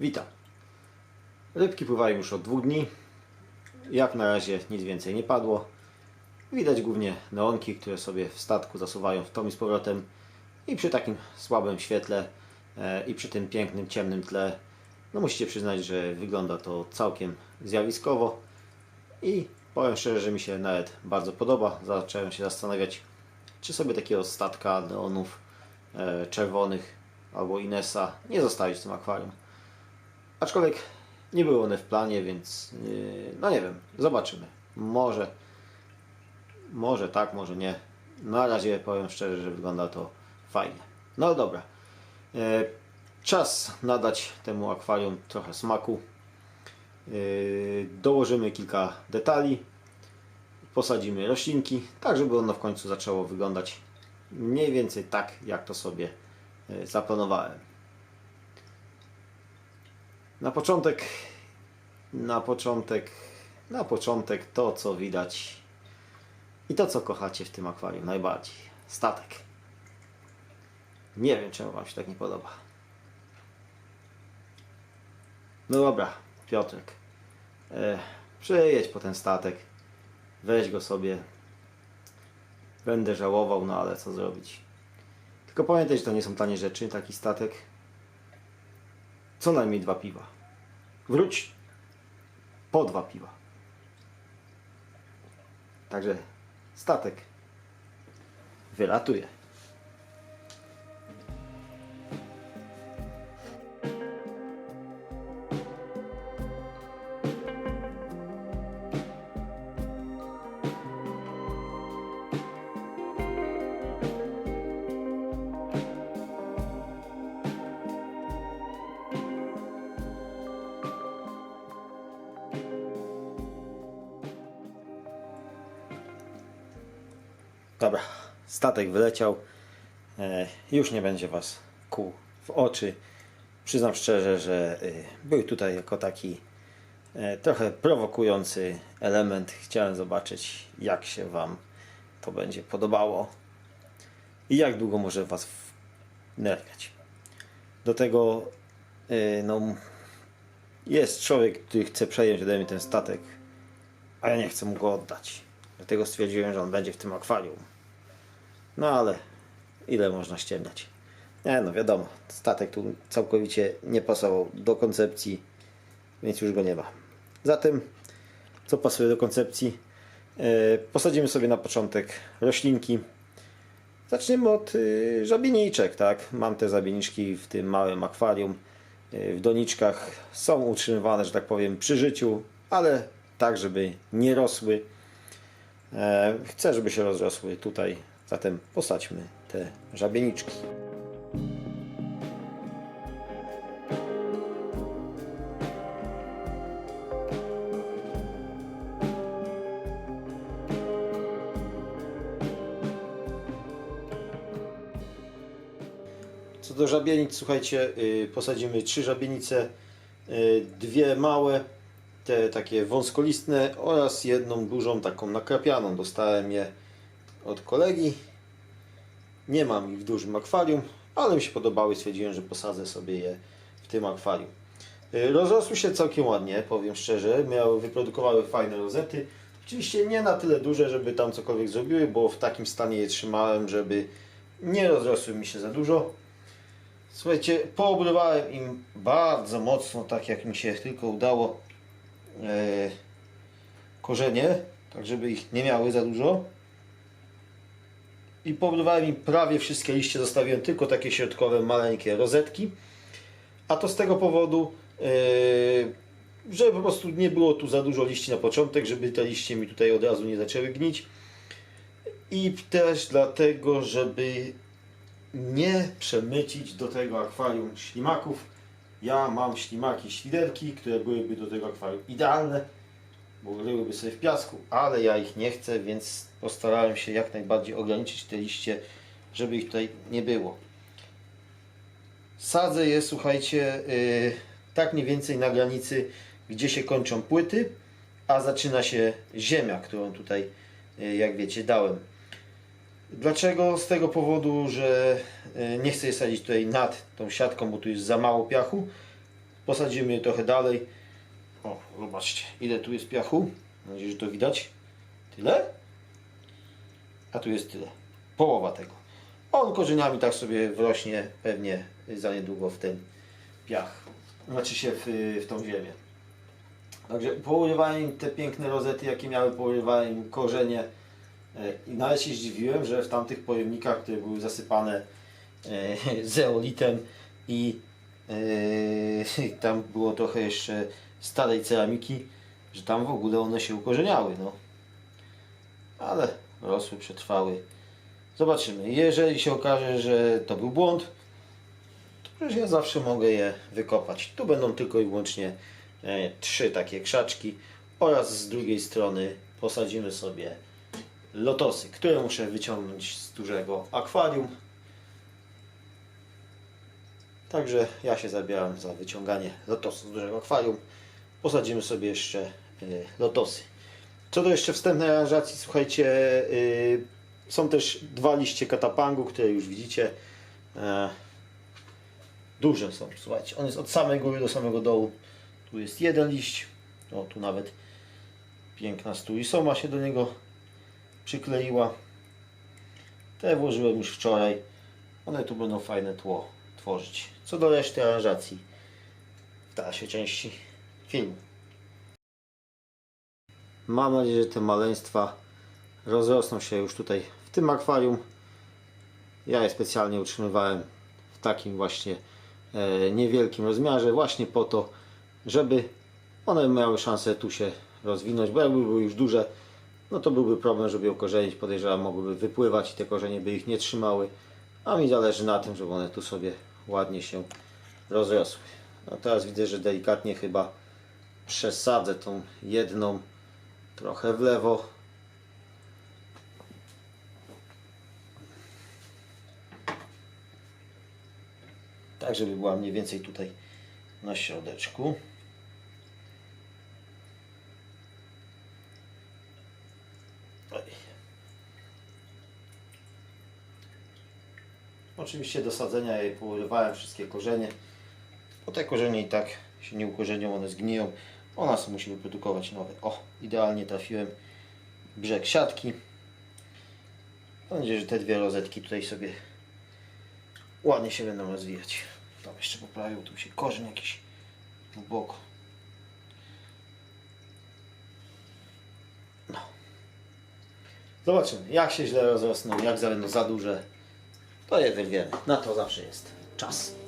Witam. Rybki pływają już od dwóch dni. Jak na razie nic więcej nie padło. Widać głównie neonki, które sobie w statku zasuwają w tom i z powrotem. I przy takim słabym świetle e, i przy tym pięknym, ciemnym tle, no musicie przyznać, że wygląda to całkiem zjawiskowo. I powiem szczerze, że mi się nawet bardzo podoba. Zacząłem się zastanawiać, czy sobie takiego statka neonów e, czerwonych albo Inesa nie zostawić w tym akwarium. Aczkolwiek nie były one w planie, więc yy, no nie wiem, zobaczymy. Może, może tak, może nie. Na razie powiem szczerze, że wygląda to fajnie. No dobra. E, Czas nadać temu akwarium trochę smaku. Yy, Dołożymy kilka detali. Posadzimy roślinki, tak żeby ono w końcu zaczęło wyglądać mniej więcej tak, jak to sobie zaplanowałem. Na początek, na początek, na początek to, co widać i to, co kochacie w tym akwarium najbardziej. Statek. Nie wiem, czemu Wam się tak nie podoba. No dobra, Piotrek. E, przyjedź po ten statek. Weź go sobie. Będę żałował, no ale co zrobić. Tylko pamiętaj, że to nie są tanie rzeczy, taki statek co najmniej dwa piwa. Wróć po dwa piwa. Także statek wylatuje. Dobra, statek wyleciał. E, już nie będzie Was kół w oczy. Przyznam szczerze, że e, był tutaj jako taki e, trochę prowokujący element. Chciałem zobaczyć, jak się Wam to będzie podobało i jak długo może Was wnerwiać. Do tego e, no, jest człowiek, który chce przejąć ode mnie ten statek, a ja nie chcę mu go oddać. Dlatego stwierdziłem, że on będzie w tym akwarium. No ale ile można ściemniać? Nie no wiadomo, statek tu całkowicie nie pasował do koncepcji, więc już go nie ma. Zatem, co pasuje do koncepcji? E, posadzimy sobie na początek roślinki. Zaczniemy od y, żabieniczek, tak? Mam te zabieniczki w tym małym akwarium. Y, w doniczkach są utrzymywane, że tak powiem, przy życiu, ale tak, żeby nie rosły. E, Chcę, żeby się rozrosły tutaj, zatem posadźmy te żabieniczki. Co do żabienic, słuchajcie, y, posadzimy trzy żabienice, y, dwie małe, te takie wąskolistne oraz jedną dużą taką nakrapianą. Dostałem je od kolegi. Nie mam ich w dużym akwarium, ale mi się podobały stwierdziłem, że posadzę sobie je w tym akwarium. Y, Rozrosły się całkiem ładnie, powiem szczerze. Miały, wyprodukowały fajne rozety. Oczywiście nie na tyle duże, żeby tam cokolwiek zrobiły, bo w takim stanie je trzymałem, żeby nie rozrosły mi się za dużo. Słuchajcie, poobrywałem im bardzo mocno, tak jak mi się tylko udało, korzenie, tak żeby ich nie miały za dużo. I poobrywałem im prawie wszystkie liście, zostawiłem tylko takie środkowe, maleńkie rozetki. A to z tego powodu, e, że po prostu nie było tu za dużo liści na początek, żeby te liście mi tutaj od razu nie zaczęły gnić. I też dlatego, żeby nie przemycić do tego akwarium ślimaków. Ja mam ślimaki świderki, które byłyby do tego akwarium idealne, bo ryłyby sobie w piasku, ale ja ich nie chcę, więc postarałem się jak najbardziej ograniczyć te liście, żeby ich tutaj nie było. Sadzę je, słuchajcie, yy, tak mniej więcej na granicy, gdzie się kończą płyty, a zaczyna się ziemia, którą tutaj, yy, jak wiecie, dałem. Dlaczego? Z tego powodu, że e, nie chcę je sadzić tutaj nad tą siatką, bo tu jest za mało piachu. Posadzimy je trochę dalej. O, zobaczcie, ile tu jest piachu. Mam nadzieję, że to widać. Tyle? A tu jest tyle. Połowa tego. On korzeniami tak sobie wrośnie pewnie za niedługo w ten piach. Znaczy się w, w tą ziemię. Także pourywałem im te piękne rozety, jakie miały, pourywałem im korzenie. E, I nawet się zdziwiłem, że w tamtych pojemnikach, które były zasypane e, zeolitem i e, tam było trochę jeszcze starej ceramiki, że tam w ogóle one się ukorzeniały. No. Ale rosły, przetrwały. Zobaczymy. Jeżeli się okaże, że to był błąd, to przecież ja zawsze mogę je wykopać. Tu będą tylko i wyłącznie trzy takie krzaczki oraz z drugiej strony posadzimy sobie lotosy, które muszę wyciągnąć z dużego akwarium. Także ja się zabieram za wyciąganie lotosu z dużego akwarium. Posadzimy sobie jeszcze e, lotosy. Co do jeszcze wstępnej aranżacji, słuchajcie, y, są też dwa liście katapangu, które już widzicie. E, duże są, słuchajcie. On jest od samej góry do samego dołu. Tu jest jeden liść. O, tu nawet piękna stulisoma się do niego przykleiła. Te włożyłem już wczoraj. One tu będą fajne tło tworzyć. Co do reszty aranżacji w dalszej części filmu. Mam nadzieję, że te maleństwa rozrosną się już tutaj w tym akwarium. Ja je specjalnie utrzymywałem w takim właśnie e, niewielkim rozmiarze, właśnie po to, żeby one miały szansę tu się rozwinąć, bo jakby były już duże, no to byłby problem, żeby je ukorzenić. Podejrzewam, mogłyby wypływać i te korzenie by ich nie trzymały. A mi zależy na tym, żeby one tu sobie ładnie się rozrosły. No teraz widzę, że delikatnie chyba przesadzę tą jedną trochę w lewo. Tak, żeby była mniej więcej tutaj na środeczku. Oczywiście do sadzenia jej pourywałem wszystkie korzenie, bo te korzenie i tak się nie ukorzenią, one zgniją. Ona sobie musi wyprodukować nowe. O, idealnie trafiłem brzeg siatki. Mam nadzieję, że te dwie rozetki tutaj sobie ładnie się będą rozwijać. Tam jeszcze poprawił, tu się korzeń jakiś bok. No. Zobaczymy, jak się źle rozrosną, jak będą za duże. To je wyrwiemy. Na to zawsze jest czas.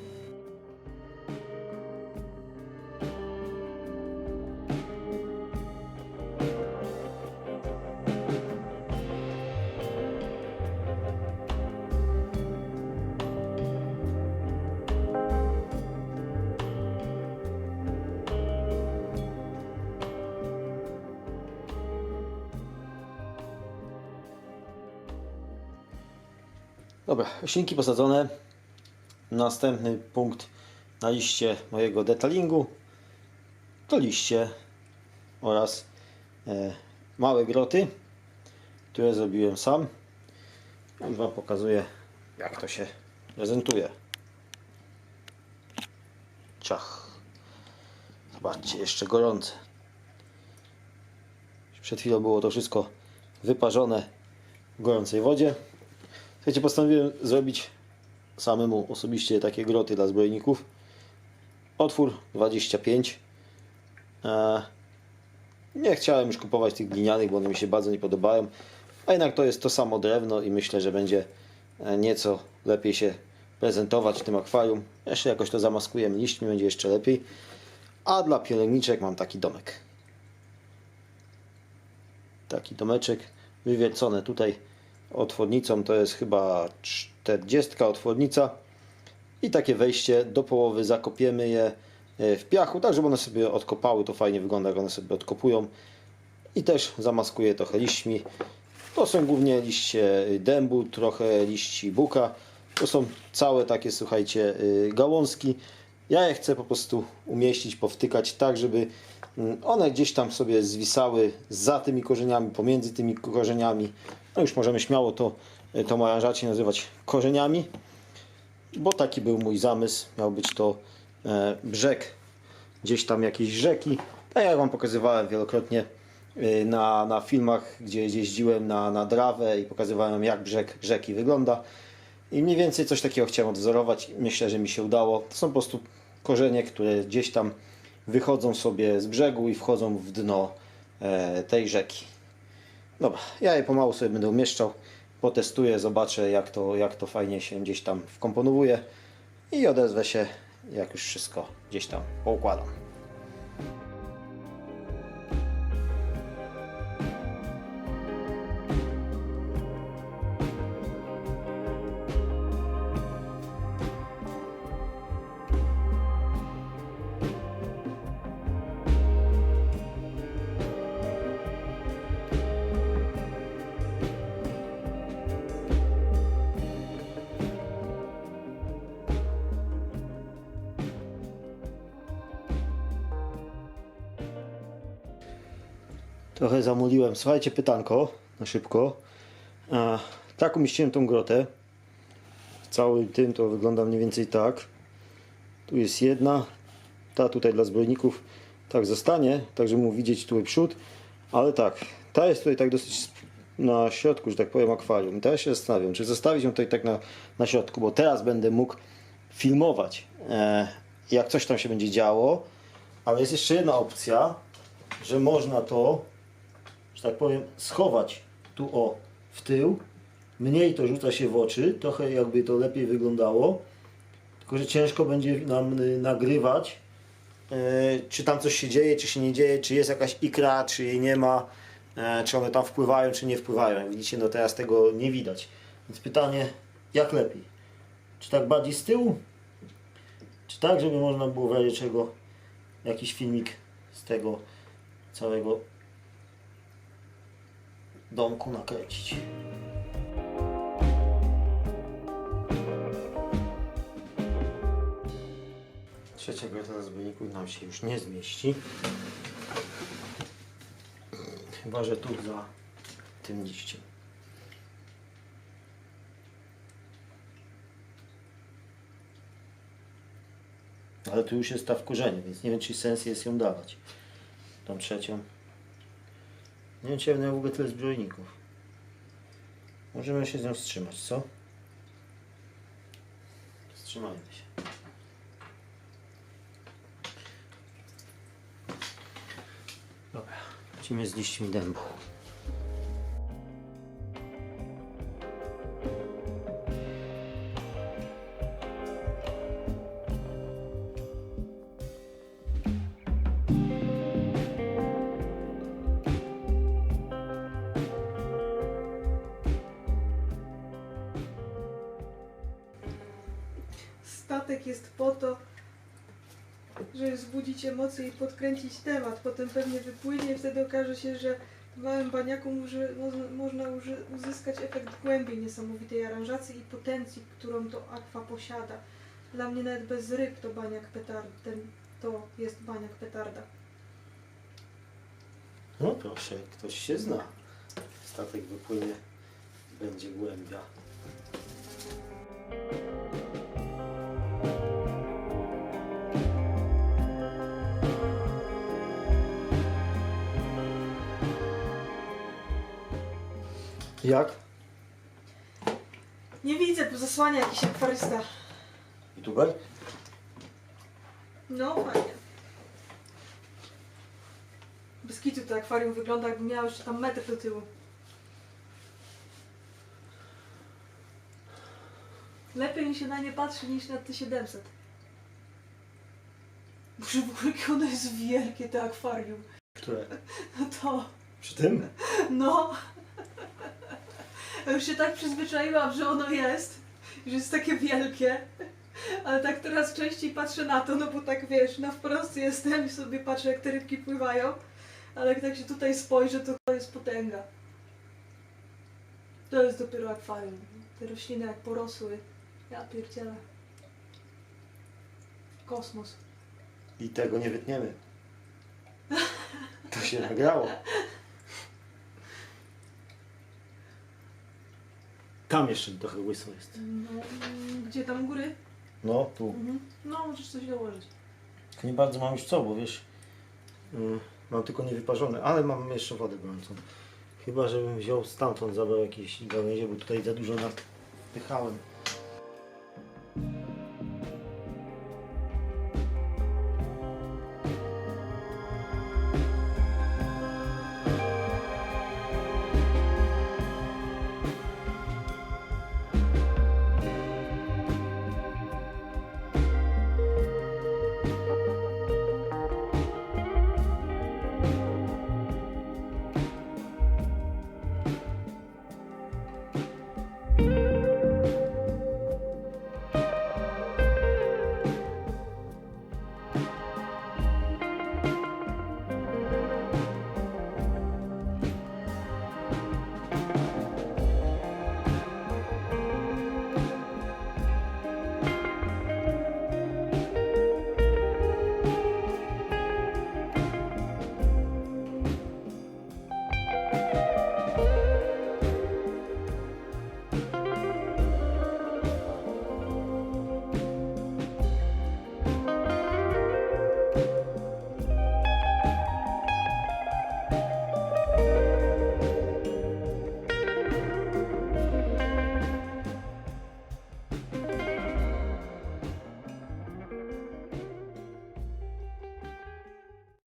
Dobra, roślinki posadzone. Następny punkt na liście mojego detalingu to liście oraz e, małe groty, które zrobiłem sam. Już Wam pokazuję, jak to się prezentuje. Ciach. Zobaczcie, jeszcze gorące. Przed chwilą było to wszystko wyparzone w gorącej wodzie. Słuchajcie, postanowiłem zrobić samemu osobiście takie groty dla zbrojników. Otwór 25. E, Nie chciałem już kupować tych glinianych, bo one mi się bardzo nie podobają. A jednak to jest to samo drewno i myślę, że będzie e, nieco lepiej się prezentować w tym akwarium. Jeszcze jakoś to zamaskujemy liśćmi, będzie jeszcze lepiej. A dla pielęgniczek mam taki domek. Taki domeczek wywiercony tutaj otwornicą to jest chyba 40 otwornica i takie wejście do połowy zakopiemy je e, w piachu, tak żeby one sobie odkopały, to fajnie wygląda jak one sobie odkopują. I też zamaskuję trochę liśćmi. To są głównie liście dębu, trochę liści buka. To są całe takie słuchajcie y, gałązki. Ja je chcę po prostu umieścić, powtykać tak, żeby mm, one gdzieś tam sobie zwisały za tymi korzeniami, pomiędzy tymi korzeniami. No już możemy śmiało to, tą aranżację nazywać korzeniami, bo taki był mój zamysł. Miał być to e, brzeg gdzieś tam jakieś rzeki. Tak jak Wam pokazywałem wielokrotnie y, na, na filmach, gdzie jeździłem na, na Drawę i pokazywałem jak brzeg rzeki wygląda. I mniej więcej coś takiego chciałem odwzorować. Myślę, że mi się udało. To są po prostu korzenie, które gdzieś tam wychodzą sobie z brzegu i wchodzą w dno e, tej rzeki. Dobra, ja je pomału sobie będę umieszczał, potestuję, zobaczę jak to, jak to fajnie się gdzieś tam wkomponowuje i odezwę się, jak już wszystko gdzieś tam poukładam. Trochę zamuliłem. Słuchajcie, pytanko na szybko. A, tak umieściłem tą grotę. Całym tym to wygląda mniej więcej tak. Tu jest jedna. Ta tutaj dla zbrojników tak zostanie, tak żeby mógł widzieć tu przód. Ale tak, ta jest tutaj tak dosyć na środku, że tak powiem, akwarium. I teraz się zastanawiam, czy zostawić ją tutaj tak na, na środku, bo teraz będę mógł filmować, e, jak coś tam się będzie działo. Ale jest jeszcze jedna opcja, że można to że tak powiem, schować tu o w tył. Mniej to rzuca się w oczy, trochę jakby to lepiej wyglądało. Tylko, że ciężko będzie nam y, nagrywać, e, czy tam coś się dzieje, czy się nie dzieje, czy jest jakaś ikra, czy jej nie ma, e, czy one tam wpływają, czy nie wpływają. Jak widzicie, no teraz tego nie widać. Więc pytanie, jak lepiej? Czy tak bardziej z tyłu? Czy tak, żeby można było w razie czego jakiś filmik z tego całego domku nakręcić. Trzecia grota zbrojników nam się już nie zmieści. Chyba, że tu za tym liściem. Ale tu już jest ta w korzeniu, więc nie wiem, czy sens jest ją dawać. Tą trzecią. Nie wiem, czy ja miał w ogóle tyle zbrojników. Możemy się z nią wstrzymać, co? Wstrzymajmy się. Dobra, lecimy z liśćmi dębu. Statek jest po to, żeby wzbudzić emocje i podkręcić temat. Potem pewnie wypłynie i wtedy okaże się, że w małym baniaku może, można, uzyskać efekt głębiej niesamowitej aranżacji i potencji, którą to akwa posiada. Dla mnie nawet bez ryb to baniak petard, ten, to jest baniak petarda. No proszę, ktoś się zna. Statek wypłynie, będzie głębia. Jak? Nie widzę, bo zasłania jakiś akwarysta. YouTuber? No fajnie. Bez kitu to akwarium wygląda jakby miało jeszcze tam metr do tyłu. Lepiej mi się na nie patrzy niż na T700. Boże, w ogóle jakie ono jest wielkie, to akwarium. Które? No to, Przy tym? no. Ja już się tak przyzwyczaiłam, że ono jest, że jest takie wielkie. Ale tak teraz częściej patrzę na to, no bo tak wiesz, na wprost jestem i sobie patrzę jak te rybki pływają. Ale jak tak się tutaj spojrzę, to to jest potęga. To jest dopiero akwarium. Te rośliny jak porosły. Ja pierdzielę. Kosmos. I tego nie wytniemy. To się nagrało. Tam jeszcze trochę łyso jest. No, mm, gdzie tam u góry? No, tu. Mhm. No, możesz coś dołożyć. Nie bardzo mam już co, bo wiesz, mm, mam tylko niewyparzone, ale mam jeszcze wodę gorącą. Chyba, żebym wziął stamtąd, zabrał jakieś gałęzie, bo tutaj za dużo napychałem.